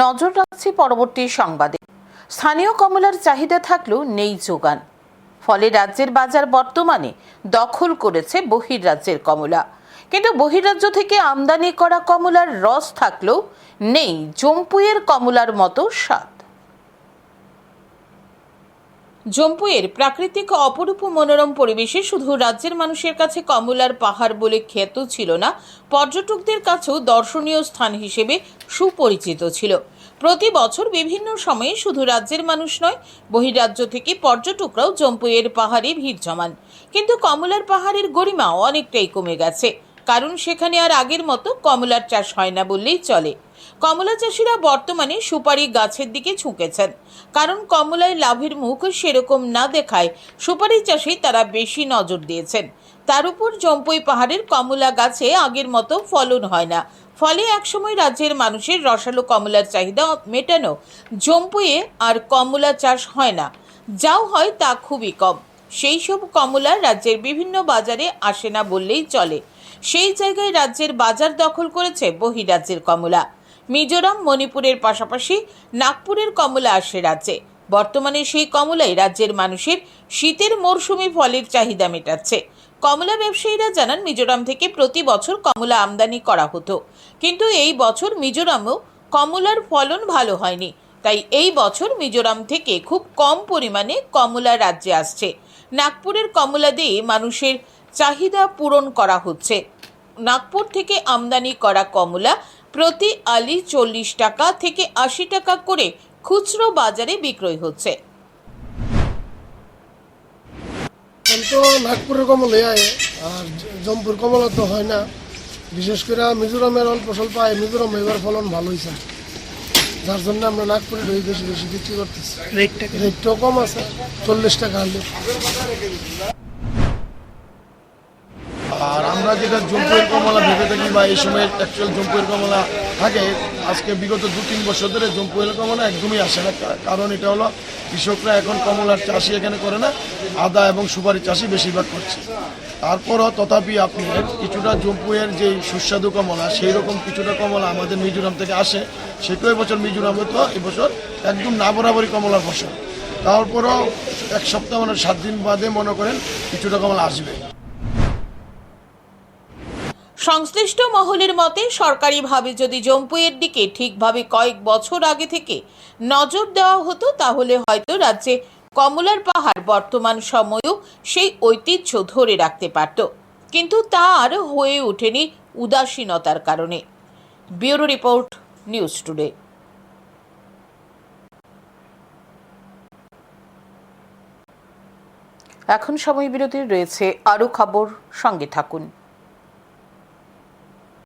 নজর রাখছি পরবর্তী সংবাদে। স্থানীয় কমলার চাহিদা থাকলেও নেই যোগান। ফলে রাজ্যের বাজার বর্তমানে দখল করেছে বহির্রাজ্যের কমলা। কিন্তু বহিরাজ্য থেকে আমদানি করা কমলার রস থাকলেও নেই জম্পুয়ের কমলার মতো স্বাদ। জম্পুয়ের প্রাকৃতিক অপরূপ মনোরম পরিবেশে শুধু রাজ্যের মানুষের কাছে কমলার পাহাড় বলে খ্যাত ছিল না, পর্যটকদের কাছেও দর্শনীয় স্থান হিসেবে সুপরিচিত ছিল। প্রতি বছর বিভিন্ন সময়ে শুধু রাজ্যের মানুষ নয়, বহিরাজ্য থেকে পর্যটকরাও জম্পুয়ের পাহাড়ে ভিড় জমান। কিন্তু কমলার পাহাড়ের গরিমাও অনেকটাই কমে গেছে। কারণ সেখানে আর আগের মতো কমলার চাষ হয় না বললেই চলে। কমলা চাষিরা বর্তমানে সুপারি গাছের দিকে ঝুঁকেছেন। কারণ কমলায় লাভের মুখ সেরকম না দেখায় সুপারি চাষে তারা বেশি নজর দিয়েছেন। তার উপর জম্পুই পাহাড়ের কমলা গাছে আগের মতো ফলন হয় না। ফলে একসময় রাজ্যের মানুষের রসালো কমলার চাহিদা মেটানো জম্পুয়ে আর কমলা চাষ হয় না। যাও হয় তা খুবই কম। সেই সব কমলা রাজ্যের বিভিন্ন বাজারে আসে না বললেই চলে। সেই জায়গায় রাজ্যের বাজার দখল করেছে বহিরাজ্যের কমলা। মিজোরাম, মণিপুরের পাশাপাশি নাগপুরের কমলা আসে রাজ্যে। বর্তমানে সেই কমলাই রাজ্যের মানুষের শীতের মরশুমে ফলের চাহিদা মেটাচ্ছে। কমলা ব্যবসায়ীরা জানান, মিজোরাম থেকে প্রতি বছর কমলা আমদানি করা হতো। কিন্তু এই বছর মিজোরামেও কমলার ফলন ভালো হয়নি। তাই এই বছর মিজোরাম থেকে খুব কম পরিমাণে কমলা রাজ্যে আসছে। নাগপুরের কমলা দিয়ে মানুষের চাহিদা পূরণ করা হচ্ছে। নাগপুর থেকে আমদানি করা কমলা প্রতি আলি চল্লিশ টাকা থেকে আশি টাকা করে খুচরো বাজারে বিক্রয় হচ্ছে। এখন তো নাগপুরের কমল আয় আর জম্পুর কমল তো হয় না। বিশেষ করে মিজোরামের অল্প স্বল্প আয় মিজোরাম এবার ফলন ভালো হয়েছে যার জন্য আমরা নাগপুরে দই বেশি বেশি বিক্রি করতেছি। রেটটা রেটটাও কম আছে চল্লিশ টাকা হলে আমরা যেটা জম্পুয়ের কমলা ভেবে থাকি বা এই সময় অ্যাকচুয়াল জম্পুয়ের কমলা থাকে, আজকে বিগত দু তিন বছর ধরে জম্পুয়ের কমলা একদমই আসে না। কারণ এটা হলো কৃষকরা এখন কমলার চাষি এখানে করে না, আদা এবং সুপারি চাষি বেশিরভাগ করছে। তারপরও তথাপি আপনি কিছুটা জম্পুয়ের যে সুস্বাদু কমলা সেই রকম কিছুটা কমলা আমাদের মিজোরাম থেকে আসে, সেটাও এবছর মিজোরামে তো এবছর একদম না বরাবরই কমলার ফসল। তারপরও এক সপ্তাহ মানে সাত দিন বাদে মনে করেন কিছুটা কমলা আসবে। সংশ্লিষ্ট মহলের মতে, সরকারিভাবে যদি জম্পুয়ের দিকে ঠিকভাবে কয়েক বছর আগে থেকে নজর দেওয়া হতো, তাহলে হয়তো রাজ্যে কমলার পাহাড় বর্তমান সময়েও সেই ঐতিহ্য ধরে রাখতে পারত। কিন্তু তা আর হয়ে ওঠেনি উদাসীনতার কারণে। Bureau report, news today. এখন সময় বিরতির, রয়েছে আরও খবর। সঙ্গে থাকুন।